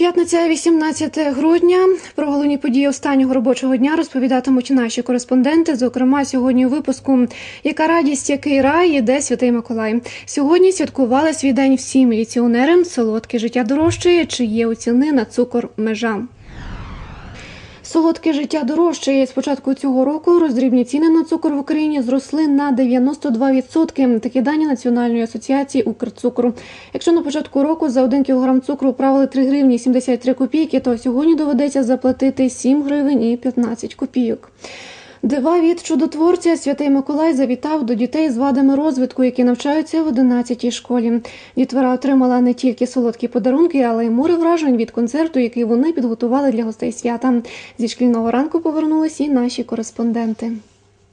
П'ятниця, 18 грудня. Про головні події останнього робочого дня розповідатимуть наші кореспонденти. Зокрема, сьогодні у випуску яка радість, який рай іде святий Миколай. Сьогодні святкували свій день всі міліціонери. Солодке життя дорожчає. Чи є у ціни на цукор межа? Солодке життя дорожчає. З початку цього року роздрібні ціни на цукор в Україні зросли на 92%. Такі дані Національної асоціації Укрцукру. Якщо на початку року за 1 кг цукру правили 3 гривні 73 копійки, то сьогодні доведеться заплатити 7 гривень і 15 копійок. Дива від чудотворця Святий Миколай завітав до дітей з вадами розвитку, які навчаються в 11-й школі. Дітвора отримала не тільки солодкі подарунки, але й море вражень від концерту, який вони підготували для гостей свята. Зі шкільного ранку повернулись і наші кореспонденти.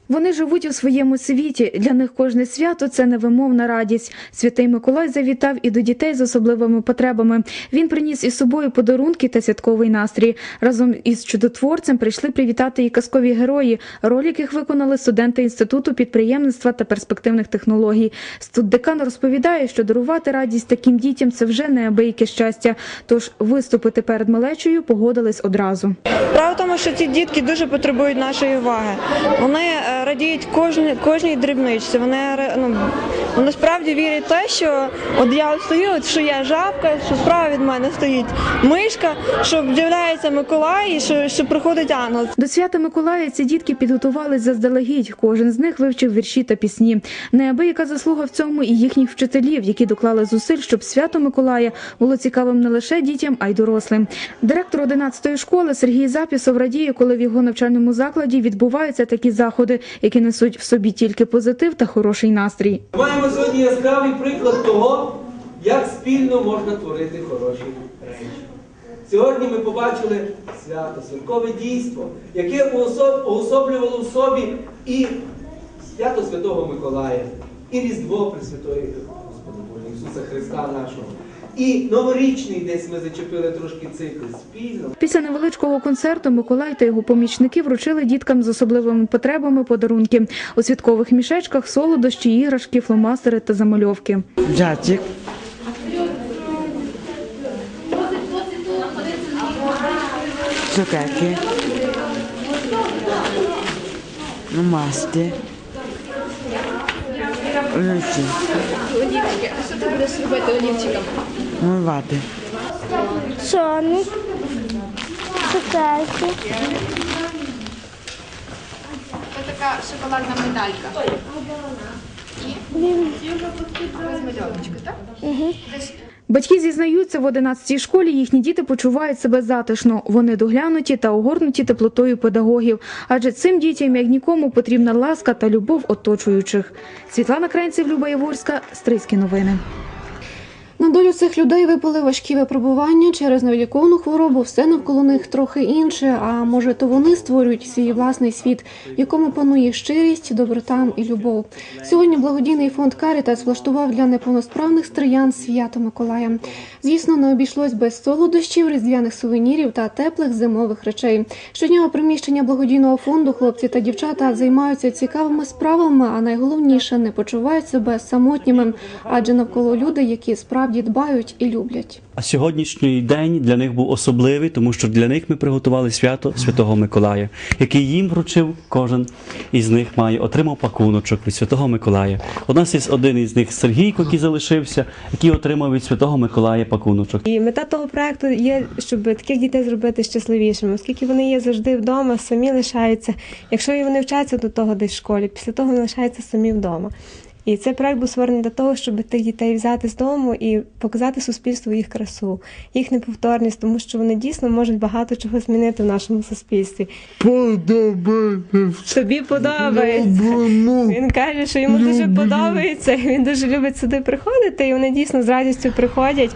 Вони живуть у своєму світі. Для них кожне свято це невимовна радість. Святий Миколай завітав і до дітей з особливими потребами. Він приніс із собою подарунки та святковий настрій. Разом із чудотворцем прийшли привітати і казкові герої, роль яких виконали студенти інституту підприємництва та перспективних технологій. Студдекан розповідає, що дарувати радість таким дітям це вже неабияке щастя. Тож виступити перед малечею погодились одразу. Справа в тому, що ці дітки дуже потребують нашої уваги. Вони е, радіють кожній, кожній дрібничці. Вони ну, вони справді вірять те, що от я стою, що я жабка, що справа від мене стоїть мишка, що з'являється Миколай і що, що приходить ангел. До свята Миколая ці дітки підготувались заздалегідь. Кожен з них вивчив вірші та пісні. Неабияка заслуга в цьому і їхніх вчителів, які доклали зусиль, щоб свято Миколая було цікавим не лише дітям, а й дорослим. Директор 11-ї школи Сергій Запісов радіє, коли в його навчальному закладі відбуваються такі заходи, які несуть в собі тільки позитив та хороший настрій. Маємо сьогодні яскравий приклад того, як спільно можна творити хороші речі. Сьогодні ми побачили свято, святкове дійство, яке уособ- уособлювало в собі і свято Святого Миколая, і Різдво Пресвятої Господа Бога Ісуса Христа нашого. І новорічний десь ми зачепили трошки цикл спільно. Після невеличкого концерту Миколай та його помічники вручили діткам з особливими потребами подарунки у святкових мішечках, солодощі, іграшки, фломастери та замальовки. Джатик. Цукерки. Масти. Олівчики. А що ти будеш робити олівчиками? Мивати. Соник, цукерки, Це така шоколадна медалька. Розмальовочка, так? Десь Батьки зізнаються, в 11-й школі їхні діти почувають себе затишно. Вони доглянуті та огорнуті теплотою педагогів. Адже цим дітям, як нікому, потрібна ласка та любов оточуючих. Світлана Кренців, Люба Яворська, Стрийські новини. На долю цих людей випали важкі випробування через невиліковну хворобу. Все навколо них трохи інше. А може, то вони створюють свій власний світ, в якому панує щирість, доброта і любов. Сьогодні благодійний фонд Карітас влаштував для неповносправних стриян свято Миколая. Звісно, не обійшлось без солодощів, різдвяних сувенірів та теплих зимових речей. Щодня у приміщення благодійного фонду хлопці та дівчата займаються цікавими справами, а найголовніше не почувають себе самотніми, адже навколо люди, які справді дбають і люблять. А сьогоднішній день для них був особливий, тому що для них ми приготували свято Святого Миколая, який їм вручив кожен із них має отримав пакуночок від Святого Миколая. У нас є один із них Сергійко, який залишився, який отримав від Святого Миколая пакуночок. І мета того проекту є, щоб таких дітей зробити щасливішими, оскільки вони є завжди вдома, самі лишаються. Якщо і вони вчаться до того десь в школі, після того вони лишаються самі вдома. І цей проект був створений для того, щоб тих дітей взяти з дому і показати суспільству їх красу, їх неповторність, тому що вони дійсно можуть багато чого змінити в нашому суспільстві. Подобається. Тобі подобається. Ну, Він каже, що йому дуже подобається, він дуже любить сюди приходити, і вони дійсно з радістю приходять.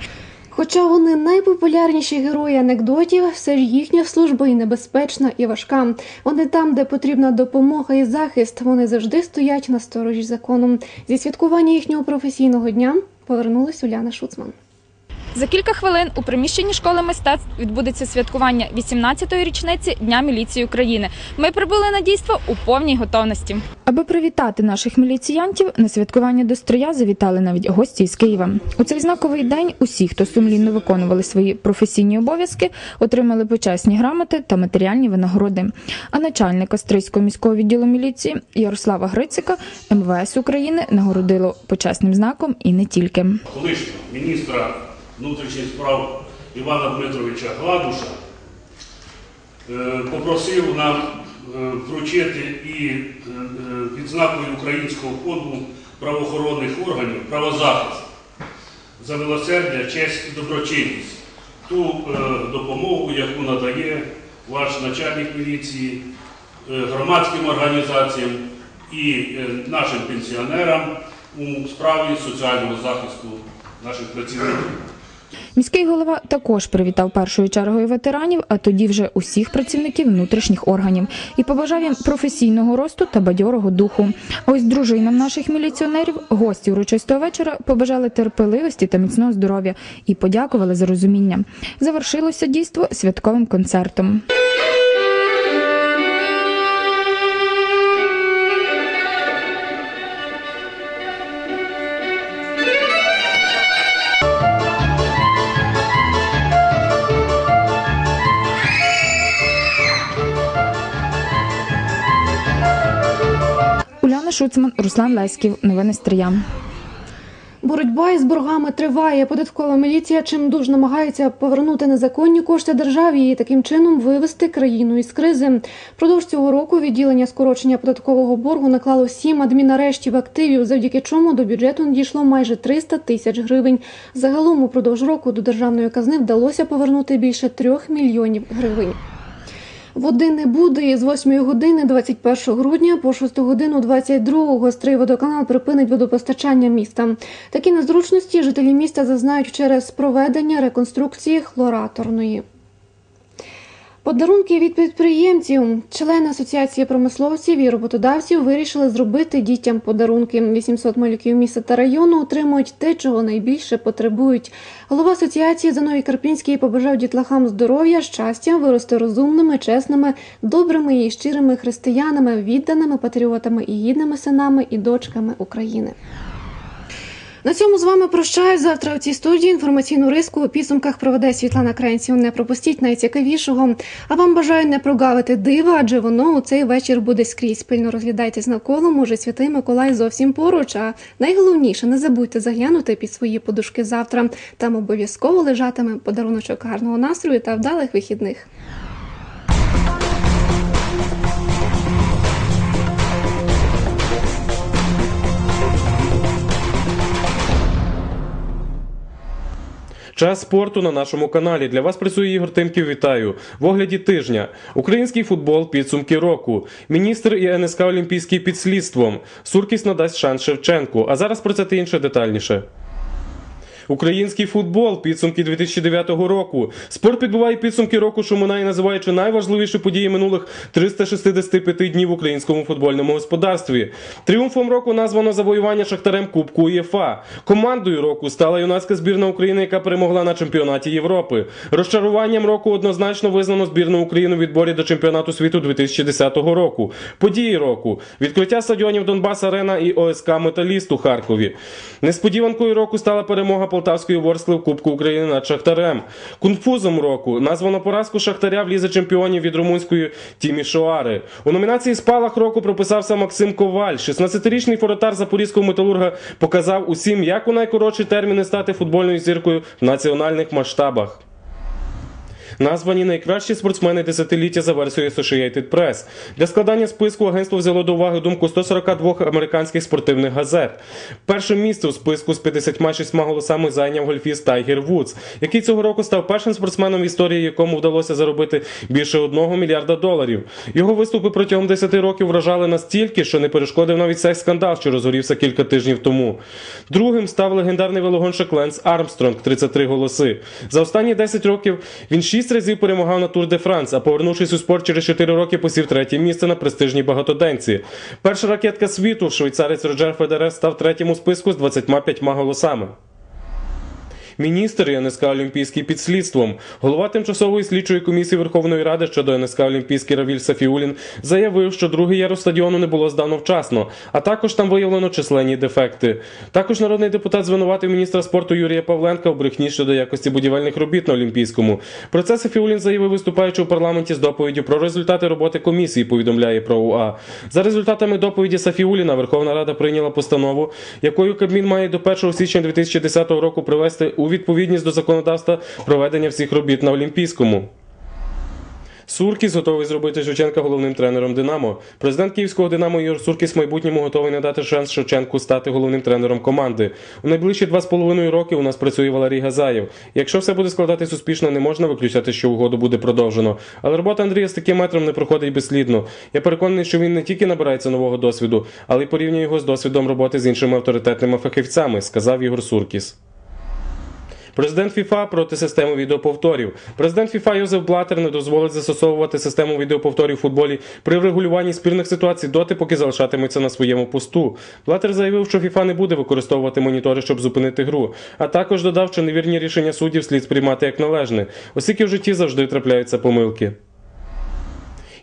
Хоча вони найпопулярніші герої анекдотів, все ж їхня служба і небезпечна, і важка. Вони там, де потрібна допомога і захист, вони завжди стоять на сторожі закону. Зі святкування їхнього професійного дня повернулась Уляна Шуцман. За кілька хвилин у приміщенні школи мистецтв відбудеться святкування 18-ї річниці Дня міліції України. Ми прибули на дійство у повній готовності. Аби привітати наших міліціянтів, на святкування до Стрия завітали навіть гості із Києва. У цей знаковий день усі, хто сумлінно виконували свої професійні обов'язки, отримали почесні грамоти та матеріальні винагороди. А начальника Стрийського міського відділу міліції Ярослава Грицика МВС України нагородило почесним знаком і не тільки. колишнього міністра внутрішніх справ Івана Дмитровича Гладуша е, попросив нам е, вручити і е, відзнакою Українського фонду правоохоронних органів правозахист за милосердя, честь і доброчинність. Ту допомогу, яку надає ваш начальник міліції, громадським організаціям і нашим пенсіонерам у справі соціального захисту наших працівників. Міський голова також привітав першою чергою ветеранів, а тоді вже усіх працівників внутрішніх органів і побажав їм професійного росту та бадьорого духу. Ось дружинам наших міліціонерів, гості урочистого вечора, побажали терпеливості та міцного здоров'я і подякували за розуміння. Завершилося дійство святковим концертом. Шуцман, Руслан Леськів. Новини Стрия. Боротьба із боргами триває. Податкова міліція чимдуж намагається повернути незаконні кошти державі і таким чином вивести країну із кризи. Продовж цього року відділення скорочення податкового боргу наклало сім адмінарештів активів, завдяки чому до бюджету надійшло майже 300 тисяч гривень. Загалом упродовж року до державної казни вдалося повернути більше трьох мільйонів гривень. Води не буде. З 8 години 21 грудня по 6 годину 22 Стрий водоканал припинить водопостачання міста. Такі незручності жителі міста зазнають через проведення реконструкції хлораторної. Подарунки від підприємців. Члени асоціації промисловців і роботодавців вирішили зробити дітям подарунки. 800 малюків міста та району отримують те, чого найбільше потребують. Голова асоціації Зиновій Карпінський побажав дітлахам здоров'я, щастя, вирости розумними, чесними, добрими і щирими християнами, відданими патріотами і гідними синами і дочками України. На цьому з вами прощаюсь. Завтра у цій студії інформаційну риску у підсумках проведе Світлана Кренців. Не пропустіть найцікавішого. А вам бажаю не прогавити дива, адже воно у цей вечір буде скрізь. Пильно розглядайтесь навколо. Може, святий Миколай зовсім поруч. А найголовніше не забудьте заглянути під свої подушки завтра. Там обов'язково лежатиме подаруночок гарного настрою та вдалих вихідних. Час спорту на нашому каналі. Для вас працює Ігор Тимків. Вітаю в огляді тижня. Український футбол підсумки року. Міністр і НСК Олімпійський під слідством. Суркість надасть шанс Шевченку. А зараз про це та інше детальніше. Український футбол підсумки 2009 року. Спорт підбиває підсумки року, минає, називаючи найважливіші події минулих 365 днів в українському футбольному господарстві. Тріумфом року названо завоювання Шахтарем Кубку УЄФА. Командою року стала юнацька збірна України, яка перемогла на чемпіонаті Європи. Розчаруванням року однозначно визнано збірну України у відборі до чемпіонату світу 2010 року. Події року: відкриття стадіонів Донбас Арена і ОСК Металіст у Харкові. Несподіванкою року стала перемога Полтавської Ворскли в Кубку України над Шахтарем. Кунфузом року названо поразку Шахтаря в лізі чемпіонів від румунської Тімі Шоари. У номінації Спалах року прописався Максим Коваль. 16-річний форотар запорізького металурга показав усім, як у найкоротші терміни стати футбольною зіркою в національних масштабах. Названі найкращі спортсмени десятиліття за версією Associated Press. Для складання списку агентство взяло до уваги думку 142 американських спортивних газет. Перше місце у списку з 56 голосами зайняв гольфіст Тайгер Вудс, який цього року став першим спортсменом в історії, якому вдалося заробити більше 1 мільярда доларів. Його виступи протягом 10 років вражали настільки, що не перешкодив навіть цей скандал, що розгорівся кілька тижнів тому. Другим став легендарний велогонщик Ленс Армстронг 33 голоси. За останні 10 років він 6 разів перемагав на Тур де Франс, а повернувшись у спорт через 4 роки, посів третє місце на престижній багатоденці. Перша ракетка світу, швейцарець Роджер Федерер, став третім у списку з 25 голосами. Міністр НСК Олімпійський під слідством. Голова тимчасової слідчої комісії Верховної Ради щодо НСК Олімпійський Равіль Сафіулін заявив, що другий ярус стадіону не було здано вчасно, а також там виявлено численні дефекти. Також народний депутат звинуватив міністра спорту Юрія Павленка у брехні щодо якості будівельних робіт на Олімпійському. Про це Сафіулін заявив, виступаючи у парламенті з доповіддю про результати роботи комісії. Повідомляє про УА. За результатами доповіді Сафіуліна Верховна Рада прийняла постанову, якою Кабмін має до 1 січня 2010 року привести у відповідність до законодавства проведення всіх робіт на Олімпійському. Суркіс готовий зробити Шевченка головним тренером Динамо. Президент київського Динамо Ігор Суркіс в майбутньому готовий надати шанс Шевченку стати головним тренером команди. У найближчі два з половиною роки у нас працює Валерій Газаєв. Якщо все буде складатись успішно, не можна виключати, що угоду буде продовжено. Але робота Андрія з таким метром не проходить безслідно. Я переконаний, що він не тільки набирається нового досвіду, але й порівнює його з досвідом роботи з іншими авторитетними фахівцями, сказав Ігор Суркіс. Президент ФІФА проти системи відеоповторів. Президент ФІФА Йозеф Блатер не дозволить застосовувати систему відеоповторів у футболі при врегулюванні спірних ситуацій доти, поки залишатиметься на своєму посту. Блатер заявив, що ФІФА не буде використовувати монітори, щоб зупинити гру, а також додав, що невірні рішення суддів слід сприймати як належне, оскільки в житті завжди трапляються помилки.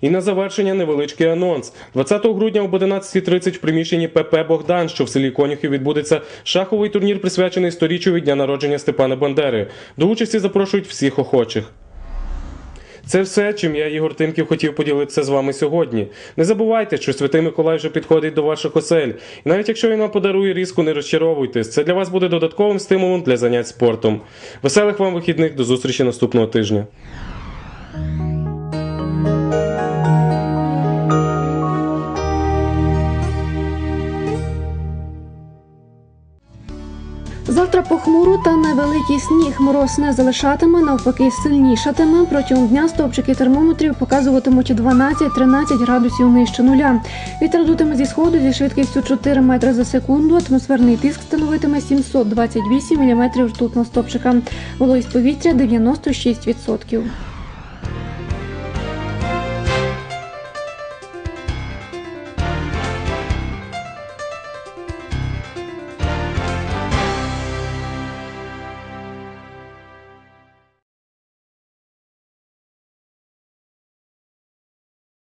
І на завершення невеличкий анонс. 20 грудня об 11.30 в приміщенні ПП Богдан, що в селі Конюхів відбудеться шаховий турнір, присвячений сторіччю від дня народження Степана Бандери. До участі запрошують всіх охочих. Це все, чим я, Ігор Тимків, хотів поділитися з вами сьогодні. Не забувайте, що Святий Миколай вже підходить до ваших осель. І навіть якщо він вам подарує різку, не розчаровуйтесь. Це для вас буде додатковим стимулом для занять спортом. Веселих вам вихідних до зустрічі наступного тижня. Невеликий сніг. Мороз не залишатиме, навпаки, сильнішатиме. Протягом дня стовпчики термометрів показуватимуть 12-13 градусів нижче нуля. Вітер дутиме зі сходу зі швидкістю 4 метри за секунду. Атмосферний тиск становитиме 728 міліметрів ртутного стовпчика. Вологість повітря 96%.